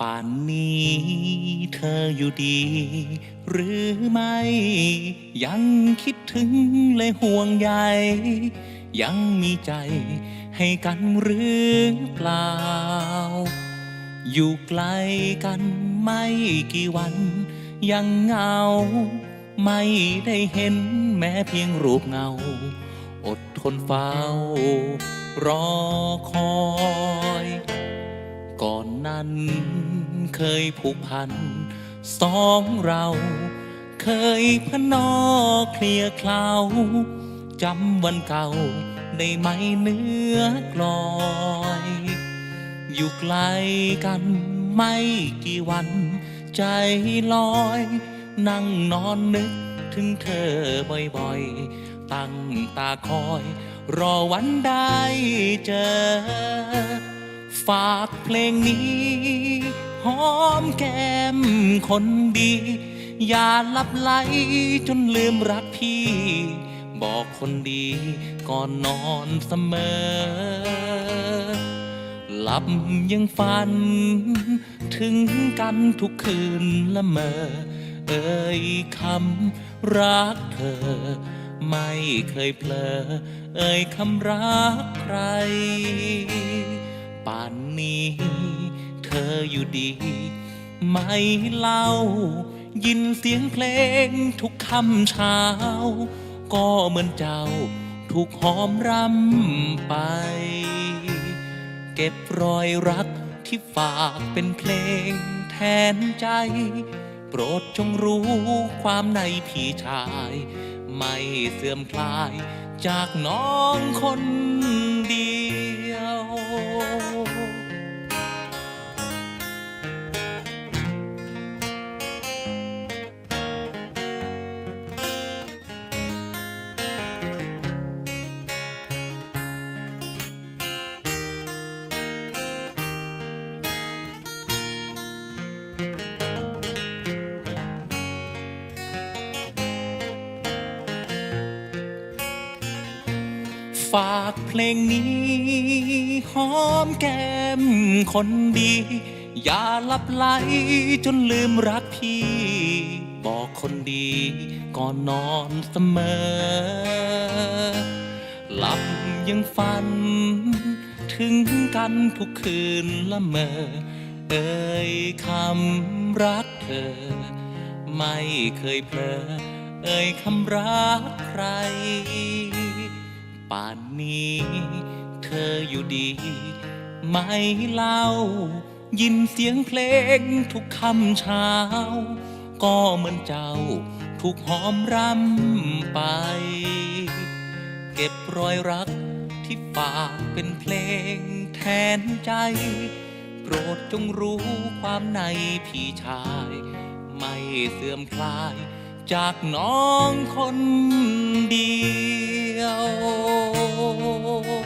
ป่านนี้เธออยู่ดี หรือไม่ ยังคิดถึงเลยห่วงใยยังมีใจให้กันหรือเปล่า อยู่ไกลกันไม่กี่วัน ยังเงา ไม่ได้เห็นแม้เพียงรูปเงา อดทนเฝ้า รอคอย นั้น เคยผูกพัน สองเรา เคยพนอเคลียคลาวจำวันเก่าได้ไหมเนื้อกลอย อยู่ไกลกันไม่กี่วัน ใจลอย นั่งนอนนึกถึงเธอบ่อยๆ ตั้งตาคอย รอวันได้เจอ ฝากเพลงนี้ หอมแก้มคนดี อย่าลับไหลจนลืมรักพี่ บอกคนดีก่อนนอนเสมอ หลับยังฝัน ถึงกันทุกคืนละเมอ เอ่ยคำรักเธอ ไม่เคยเพลอ เอ่ยคำรักใคร ป่านนี้ เธออยู่ดี ไม่เล่า ยินเสียงเพลงทุกคำเช้า ก็เหมือนเจ้าถูกหอมรำไป เก็บรอยรักที่ฝากเป็นเพลงแทนใจ โปรดจงรู้ความในพี่ชาย ไม่เสื่อมคลายจากน้องคน ฝากเพลงนี้หอมแก้มคนดี อย่าหลับไหลจนลืมรักพี่ บอกคนดีก่อนนอนเสมอ หลับยังฝัน ถึงกันทุกคืนละเมอ เอ่ยคำรักเธอ ไม่เคยเพลอเอ่ยคำรักใคร ป่านนี้ เธออยู่ดีไม่เล่า ยินเสียงเพลงทุกคำเช้า ก็เหมือนเจ้าถูกหอมรำไป เก็บรอยรักที่ฝากเป็นเพลงแทนใจ โปรดจงรู้ความในพี่ชาย ไม่เสื่อมคลายจากน้องคนดี ยว